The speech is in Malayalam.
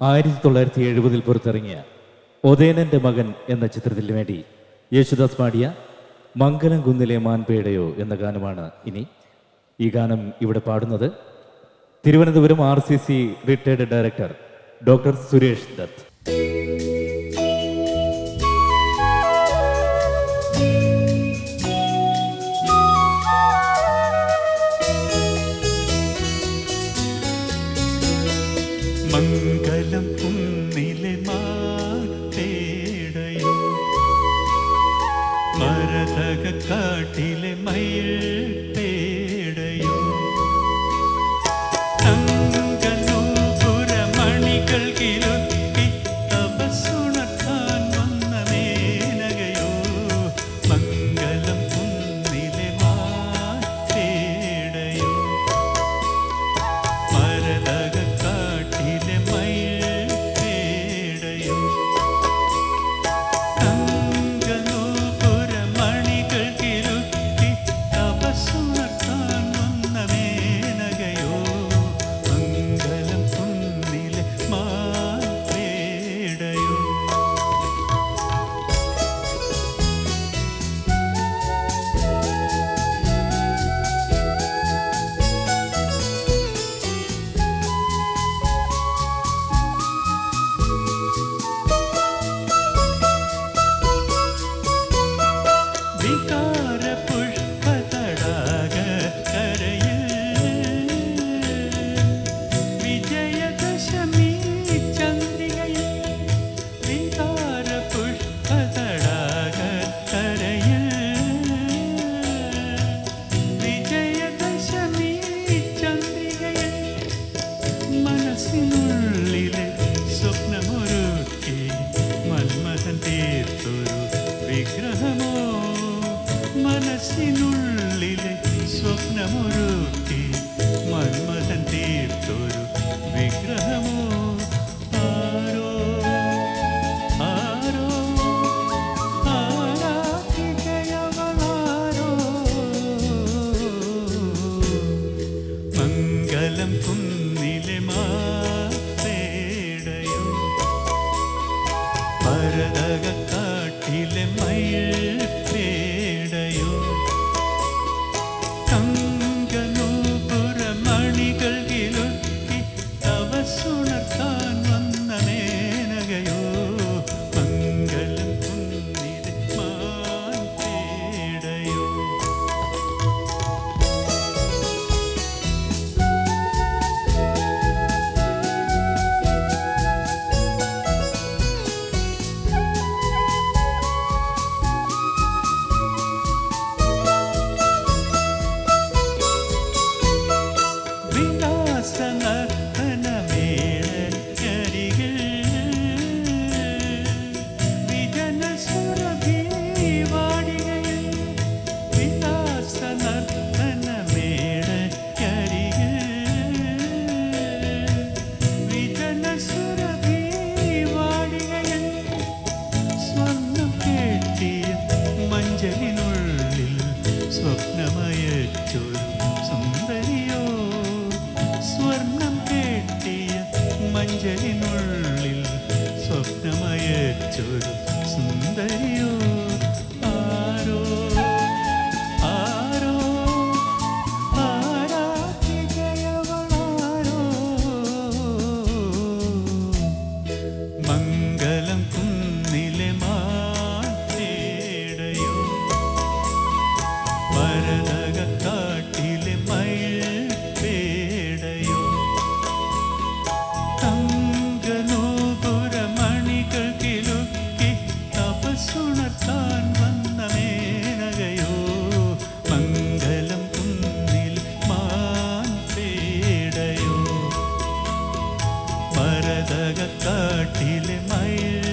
ആയിരത്തി തൊള്ളായിരത്തി എഴുപതിൽ പുറത്തിറങ്ങിയ ഒതേനന്റെ മകൻ എന്ന ചിത്രത്തിന് വേണ്ടി യേശുദാസ് പാടിയ മംഗലം കുന്നിലെ മാൻപേടയോ എന്ന ഗാനമാണ് ഇനി ഈ ഗാനം ഇവിടെ പാടുന്നത്. Thiruvananthapuram R C C retired director doctor Suresh Dutt. മരതക കാട്ടിലെ മയിൽ പേ নীলিমা നെഞ്ചിനുള്ളിൽ സ്വപ്നമയച്ചൊരു സുന്ദരി. പുസ്തകക്കാട്ടിലെ മഴ